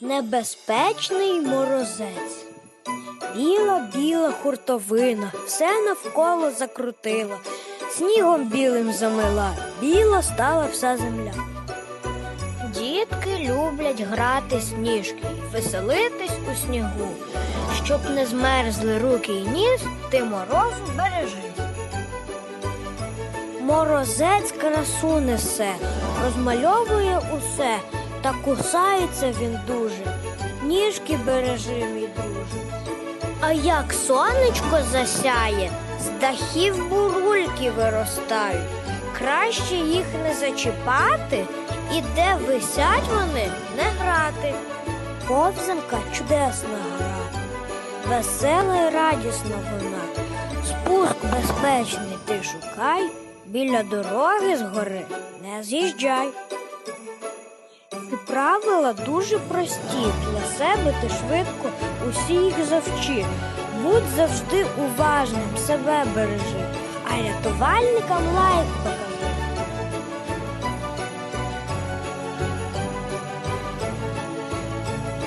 Небезпечний морозець. Біла біла хуртовина, все навколо закрутила, снігом білим замила, біла стала вся земля. Дітки люблять грати сніжки і веселитись у снігу. Щоб не змерзли руки й ніс, ти морозу бережись. Морозець красу несе, розмальовує усе, та кусається він дуже. Ніжки бережи, мій друже. А як сонечко засяє, з дахів бурульки виростають. Краще їх не зачіпати, і де висять вони не грати. Ковзанка чудесна гра, весела й радісна вона. Спуск безпечний ти шукай, біля дороги згори не з'їжджай. І правила дуже прості. Для себе ти швидко усі їх завчи. Будь завжди уважним, себе бережи, а рятувальникам лайк покажи.